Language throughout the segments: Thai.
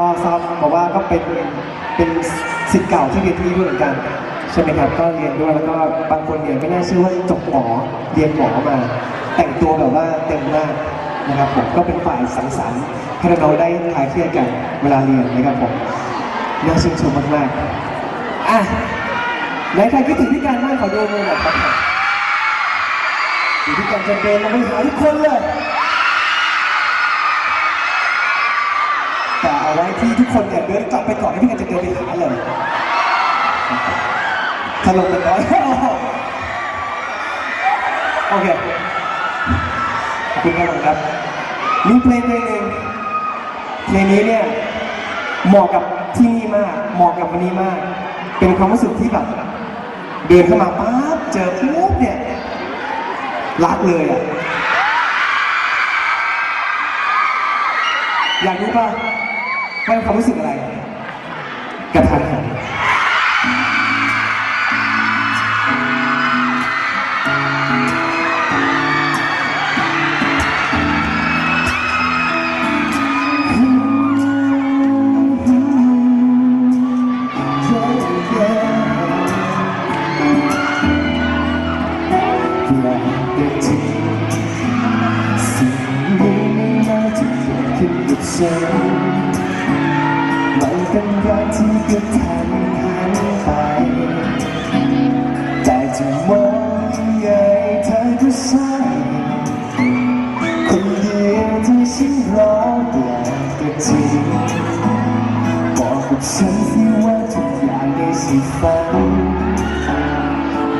ก็ทราบบอกว่าก็เป็นเป็นสิทธิ์เก่าที่เรียนที่นี่ด้วยเหมือนกันใช่ไหมครับก็เรียนด้วยแล้วก็บางคนเนี่ยไม่น่าเชื่อว่าจบหมอเรียนหมอมา แต่งตัวแบบว่าเต็มมากนะครับผมก็เป็นฝ่ายสังสรรค์ให้เราได้คลายเครียดกันเวลาเรียนนะครับผมน่าชื่นชมมากๆอะไหนใครคิดถึงพี่การบ้างขอดูมือหน่อยครับเดี๋ยวพี่การจะเดินมาไปหาทุกคนเลย ไว้ที่ทุกคนเนี่ยเดินกลับไปก่อนที่พี่กันจะเดินไปหาเลยถล่มกันน้อยโอเคขอบคุณครับผมครับมีเพลงเพลงหนึ่งเพลงนี้เนี่ยเหมาะกับที่นี่มากเหมาะกับวันนี้มาก เป็นความรู้สึกที่แบบเดินเข้ามาปั๊บเจอปุ๊บเนี่ยรักเลยอะอยากรู้ป่ะ ว่าความรู้สึกอะไร กระทันหันสิ่งนี้ม่น่าจะเกิดขึ้นกับฉัน รักที่กระทันหันไปแต่จะมองยังไงเธอก็ใช่คนเดียวที่ฉันรออยากจะจริงบอกกับฉันสิว่าทุกอย่างได้สิฝัน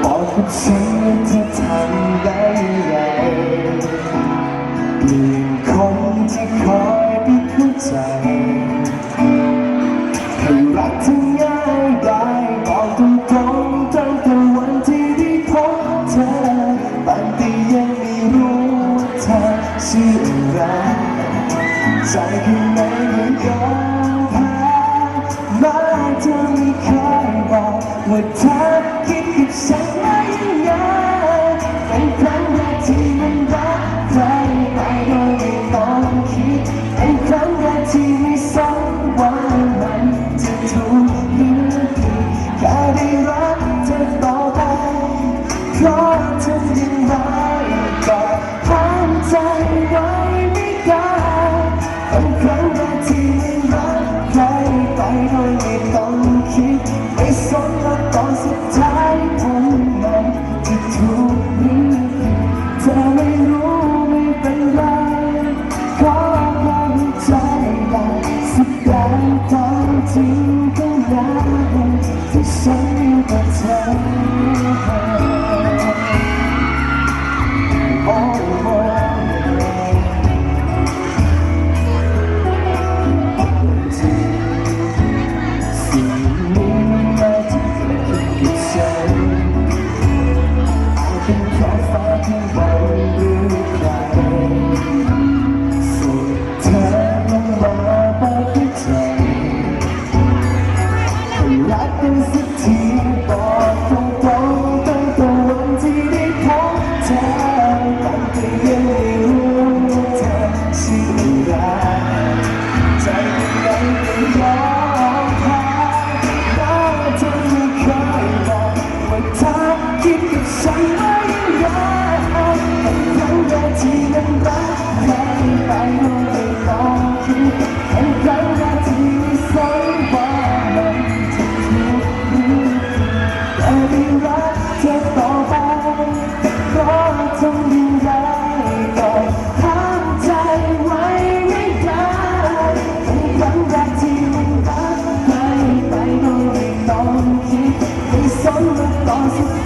บอกกับฉันว่าเธอทำได้ยังไงเปลี่ยนคนที่คอยปิดหัวใจ อชื่ออะไรใจข้างในก็ยอมแพ้มาเธอไม่เคยบอกว่าเธอ เ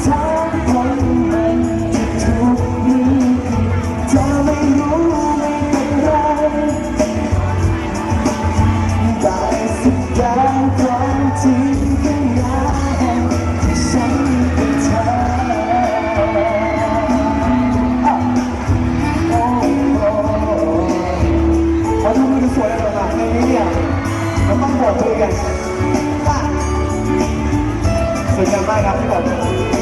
ข้างในที่ฉันเป็นเธอโอ้โหพอดูมือสวยแล้วหลังในนี้เนี่ยเราต้องบวกมือกันอ่า มมาก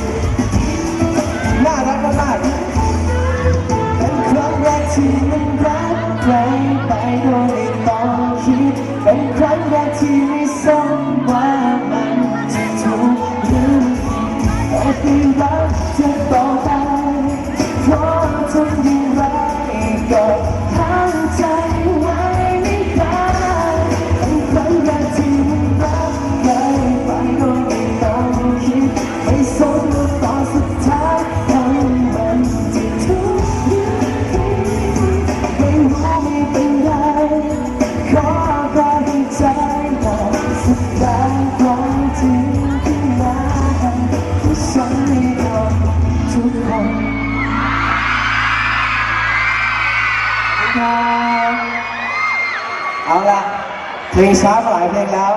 เอาละเพลงช้ามาหลายเพลงแล้ว